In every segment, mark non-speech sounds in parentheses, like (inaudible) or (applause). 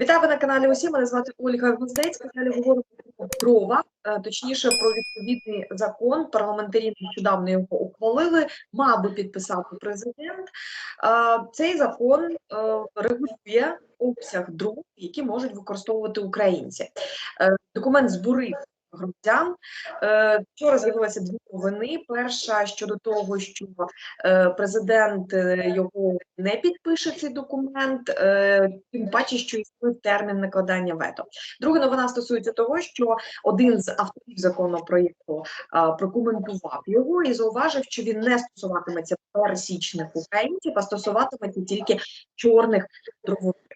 Вітаю на каналі Усі. Мене звати Ольга Гвоздецька. Далі говоримо про дрова, е, точніше про відповідний закон. Парламентарі нещодавно його ухвалили. Мав би підписати президент. Е, Цей закон е, регулює обсяг дров, які можуть використовувати українці. Документ збурив громадян. Е, Вчора з'явилися дві новини. Перша щодо того, що е, президент е, його не підпише цей документ, тим паче, що існує термін накладання вето. Друга новина стосується того, що один з авторів законопроєкту прокоментував його і зауважив, що він не стосуватиметься пересічних українців, а стосуватиметься тільки чорних дровових.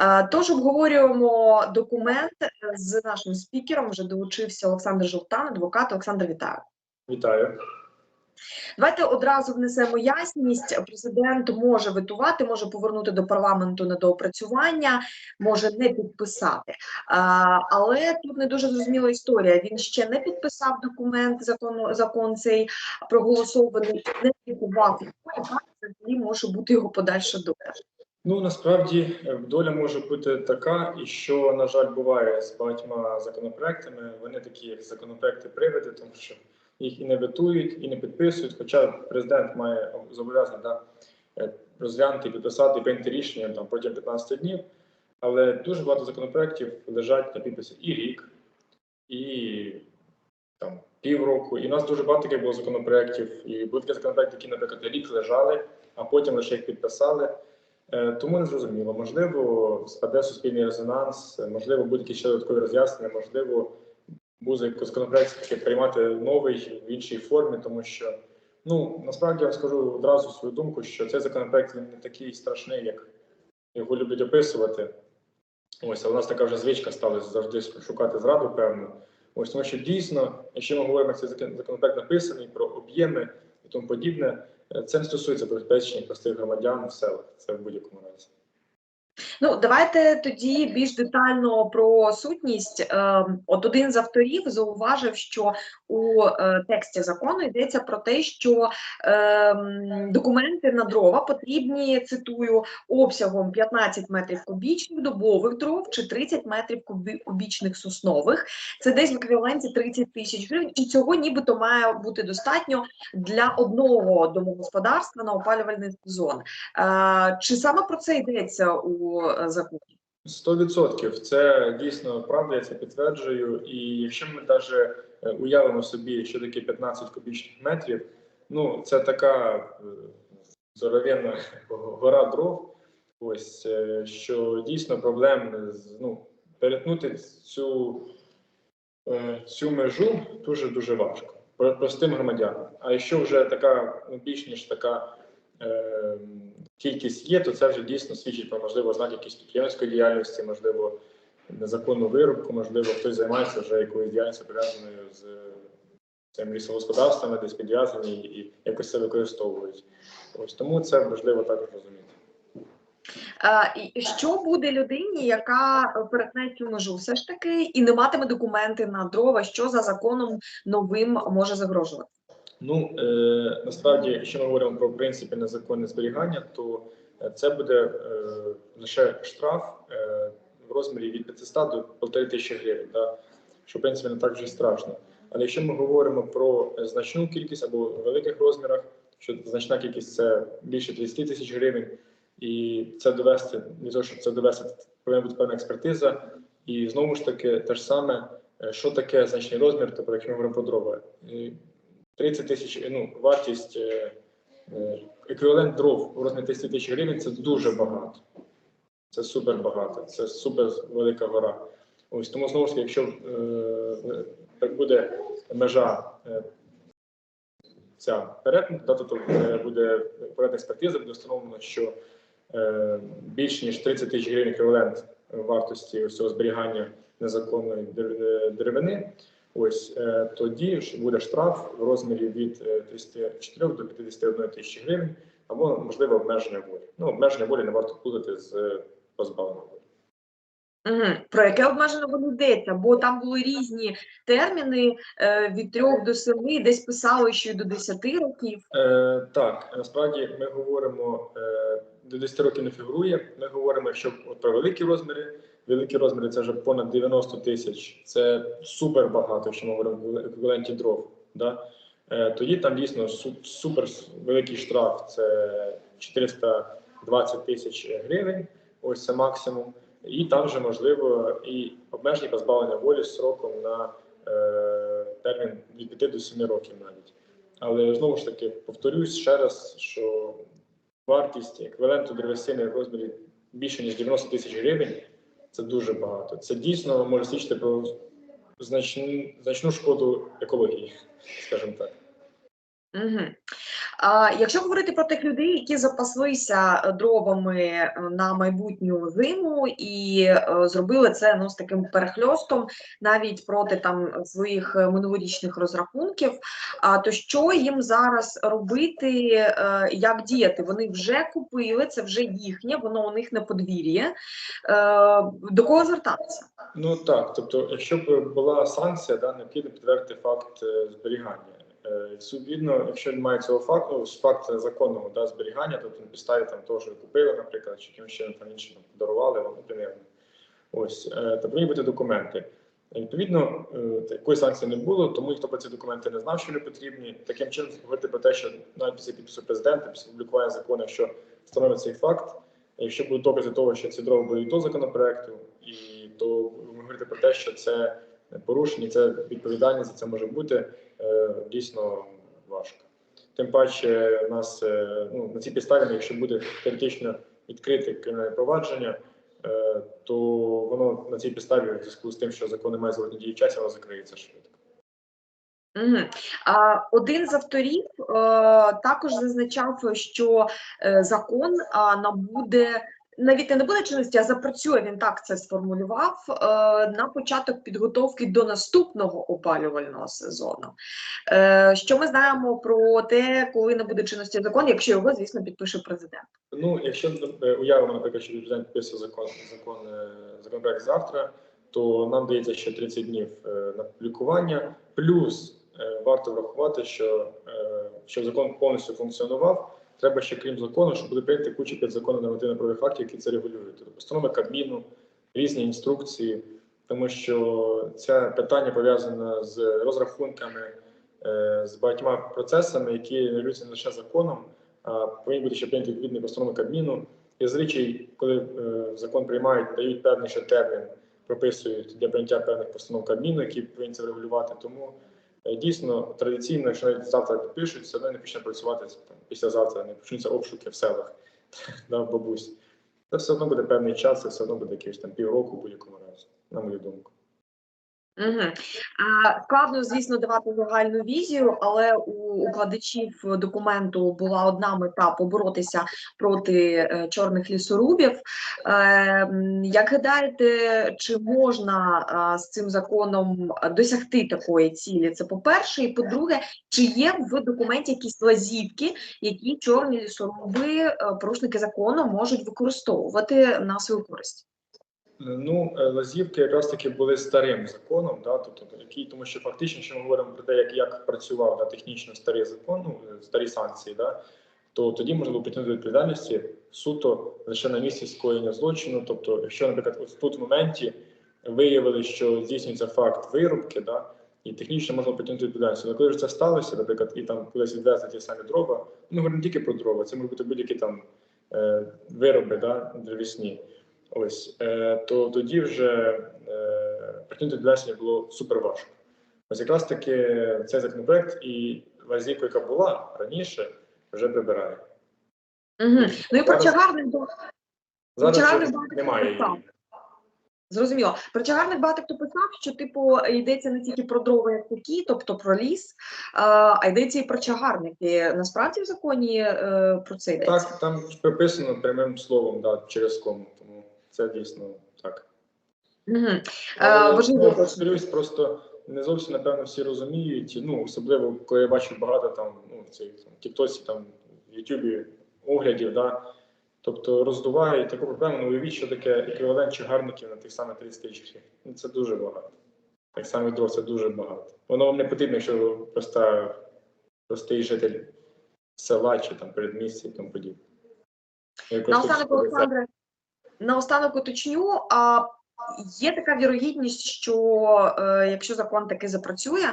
Е, Тож обговорюємо документ з нашим спікером. Вже долучився Олександр Жовтан, адвокат. Олександр, вітаю. Вітаю. Давайте одразу внесемо ясність. Президент може ветувати, може повернути до парламенту на доопрацювання, може не підписати. А, але тут не дуже зрозуміла історія. Він ще не підписав документ, закон, закон цей проголосований, не його. Яка може бути його подальша доля? Ну насправді е, доля може бути така, і що, на жаль, буває з багатьма законопроектами. Вони такі, як законопроекти приводи, тому що їх і не ветують, і не підписують. Хоча президент має зобов'язання да, е, розглянути, підписати і прийняти рішення там протягом 15 днів. Але дуже багато законопроєктів лежать на підписі і рік, і там півроку. І в нас дуже багато таких було законопроєктів. І були такі законопроекти, які, наприклад, рік лежали, а потім лише їх підписали. Е, Тому не зрозуміло. Можливо, спаде суспільний резонанс, можливо, будуть якісь ще додаткові роз'яснення, можливо, буде законопроект приймати новий в іншій формі, тому що ну насправді я скажу одразу свою думку, що цей законопроект він не такий страшний, як його люблять описувати. Ось, а у нас така вже звичка стала завжди шукати зраду, певно. Ось тому що дійсно, якщо ми говоримо, цей закон- законопроект написаний про об'єми і тому подібне, це не стосується безпечення простих громадян в селах. Це в будь-якому разі. Ну, давайте тоді більш детально про сутність. Ем, От один з авторів зауважив, що у е, тексті закону йдеться про те, що ем, документи на дрова потрібні, цитую, обсягом 15 метрів кубічних добових дров чи 30 метрів кубічних соснових. Це десь в еквіваленті 30 тисяч гривень, і цього нібито має бути достатньо для одного домогосподарства на опалювальний сезон. Е, Чи саме про це йдеться у е, законі? Сто відсотків це дійсно правда, я це підтверджую. І якщо ми навіть уявимо собі, що таке 15 кубічних метрів, ну це така е, здоровенна (laughs) гора дров. Ось е, що дійсно проблем ну, перетнути цю, е, цю межу дуже дуже важко про- простим громадянам. А якщо вже така ну, більш ніж така е, кількість є, то це вже дійсно свідчить про можливо ознаки якісь підприємницької діяльності, можливо, незаконну вирубку, можливо, хтось займається вже якоюсь діяльністю пов'язаною з цим лісогосподарствами, десь підв'язані і якось це використовують. Ось тому це важливо також розуміти. Що буде людині, яка перетне цю межу все ж таки і не матиме документи на дрова, що за законом новим може загрожувати? Ну е, насправді, якщо ми говоримо про принципи незаконне зберігання, то е, це буде е, лише штраф е, в розмірі від 500 до 1,5 тисячі гривень, да? що в принципі не так вже страшно. Але якщо ми говоримо про значну кількість або в великих розмірах, що значна кількість це більше 30 тисяч гривень, і це довести для того, щоб це довести, повинна бути певна експертиза. І знову ж таки, те ж саме, е, що таке значний розмір, тобто, якщо ми говоримо про дрова. І 30 тисяч, ну, вартість е, е, еквівалент дров у розмірі 30 тисяч гривень це дуже багато. Це супер багато, це супер велика гора. Ось тому знову ж таки, якщо е, так буде межа е, ця перетнута, то е, буде передна експертиза, буде встановлено, що е, більш ніж 30 тисяч гривень еквівалент вартості цього зберігання незаконної деревини. Ось е, тоді буде штраф в розмірі від е, 34 до 51 тисячі гривень, або можливо обмеження волі. Ну, обмеження волі не варто плутати з е, позбавленням волі. Угу. Про яке обмеження воно йдеться? Бо там були різні терміни е, від 3 до 7, десь писали, що й до 10 років. Е, так, насправді ми говоримо, е, до 10 років не фігурує. Ми говоримо, якщо про великі розміри, великі розміри це вже понад 90 тисяч. Це супер багато, якщо ми говоримо в еквіваленті дров. Да? Е, Тоді там дійсно супер великий штраф це 420 тисяч гривень. Ось це максимум. І там вже можливо і обмеження позбавлення волі сроком на е, термін від 5 до 7 років навіть. Але знову ж таки повторюсь ще раз, що вартість еквіваленту древесини в розмірі більше ніж 90 тисяч гривень це дуже багато. Це дійсно може свідчити про значну, значну шкоду екології, скажімо так. Угу. А, якщо говорити про тих людей, які запаслися е, дровами е, на майбутню зиму і е, зробили це ну, з таким перехльостом навіть проти там своїх е, минулорічних розрахунків, а то що їм зараз робити, е, як діяти? Вони вже купили, це вже їхнє, воно у них на подвір'ї. До кого звертатися? Ну так, тобто, якщо б була санкція, да, необхідно підтвердити факт зберігання. Е, Відповідно, якщо немає цього факту, факт законного да, зберігання, тобто на підставі там того, що купили, наприклад, чи якимось чином там іншим подарували вам, ну, примірно. Ось, е, то повинні бути документи. Відповідно, е, такої санкції не було, тому хто про ці документи не знав, що вони потрібні. Таким чином говорити про те, що навіть після підпису президента, після публікування закону, якщо встановить цей факт, якщо будуть докази того, що ці дрова були до законопроекту, і то ви говорите про те, що це порушення, це відповідальність за це може бути дійсно важко. Тим паче, у нас е, ну, на цій підставі, якщо буде теоретично відкрите кримінальне провадження, е, то воно на цій підставі, в зв'язку з тим, що закон не має зворотні дії часу, воно закриється швидко. Угу. Один з авторів е, також зазначав, що е, закон набуде навіть не набуде чинності, а запрацює він так це сформулював е, на початок підготовки до наступного опалювального сезону. Е, що ми знаємо про те, коли набуде чинності закон, якщо його, звісно, підпише президент? Ну, якщо е, уявимо, наприклад, що президент підписує закон, закон законопроект завтра, то нам дається ще 30 днів на публікування. Плюс варто врахувати, що щоб закон повністю функціонував, треба ще крім закону, щоб буде прийняти куча підзаконних нормативно-правових актів, які це регулюють. Тобто постанови Кабміну, різні інструкції, тому що це питання пов'язане з розрахунками, е, з багатьма процесами, які регулюються не лише законом, а повинні бути ще прийняті відповідні постанови Кабміну. І зазвичай, коли е, закон приймають, дають певний ще термін, прописують для прийняття певних постанов Кабміну, які повинні це регулювати. Тому дійсно традиційно, якщо навіть завтра підпишуть, все одно не почне працювати післязавтра, не почнуться обшуки в селах (laughs) в бабусь. Це все одно буде певний час, це все одно буде якийсь там півроку в будь-якому разі, на мою думку. Угу. А, складно, звісно, давати загальну візію, але у укладачів документу була одна мета поборотися проти е, чорних лісорубів. Е, як гадаєте, чи можна з цим законом досягти такої цілі? Це по-перше, і по-друге, чи є в документі якісь лазівки, які чорні лісоруби, е, порушники закону можуть використовувати на свою користь? Ну, е, лазівки якраз таки були старим законом, да, тобто який, тому що фактично, якщо ми говоримо про те, як, як працював да, технічно старий закон, ну, е, старі санкції, да, то тоді можна було притягнути до відповідальності суто лише на місці скоєння злочину. Тобто, якщо, наприклад, ось тут в моменті виявили, що здійснюється факт вирубки, да, і технічно можна притягнути до відповідальності. Але коли ж це сталося, наприклад, і там кудись відвезли ті самі дрова, ну говоримо не тільки про дрова, це можуть бути будь-які там е, вироби да, древесні. Ось е, то тоді вже е, притягнути відповідальність було супер важко. Ось якраз таки цей законопроект і лазівка, яка була раніше, вже прибирає. Угу. Ну і про Зараз- до Зараз немає її. Зрозуміло. Про чагарник багато хто писав, що типу йдеться не тільки про дрова як такі, тобто про ліс, а, йдеться і про чагарники. Насправді в законі е, про це йдеться. Так, там прописано прямим словом, да, через кому. Тому це дійсно так. Угу. Але, Е, важливо ну, повторюсь, просто не зовсім напевно всі розуміють. Ну особливо коли я бачу багато там ну цих там, тіктосі, там в Ютубі оглядів, да. Тобто роздувають таку проблему, ну уявіть, що таке еквівалент чагарників на тих самих 30 тисяч. Ну це дуже багато. Так само і дров, це дуже багато. Воно вам не потрібно, якщо ви проста, простий житель села чи там передмістя і тому подібне. Якось Олександре, наостанок уточню, а є така вірогідність, що е, якщо закон таки запрацює,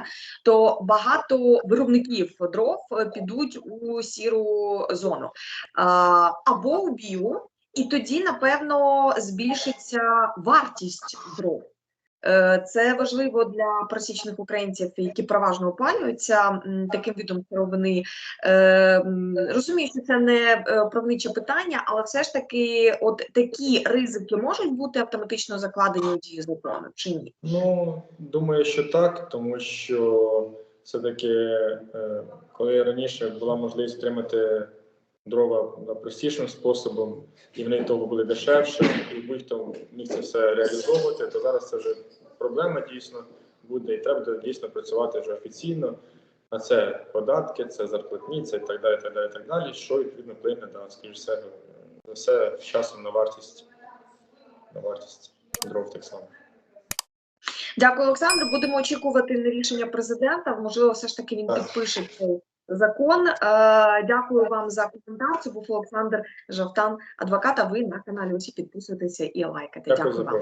то багато виробників дров е, підуть у сіру зону або у білу, і тоді, напевно, збільшиться вартість дров. Е, Це важливо для пересічних українців, які переважно опалюються таким видом сировини. Е, Розумію, що це не е, правниче питання, але все ж таки, от такі ризики можуть бути автоматично закладені у дію закону чи ні? Ну, думаю, що так, тому що все-таки, е, коли раніше була можливість отримати дрова простішим способом, і вони того були дешевше, і будь-хто міг це все реалізовувати, то зараз це вже проблема дійсно буде, і треба буде дійсно працювати вже офіційно. А це податки, це зарплатні, це і так далі, так далі, так далі, що відповідно вплине, да, скоріш все, все з часом на вартість, на вартість дров так само. Дякую, Олександр. Будемо очікувати на рішення президента. Можливо, все ж таки він підпише цей закон. Е, Дякую вам за коментар. Це був Олександр Жовтан, адвоката. Ви на каналі усі підписуйтеся і лайкайте. Дякую Дякую вам.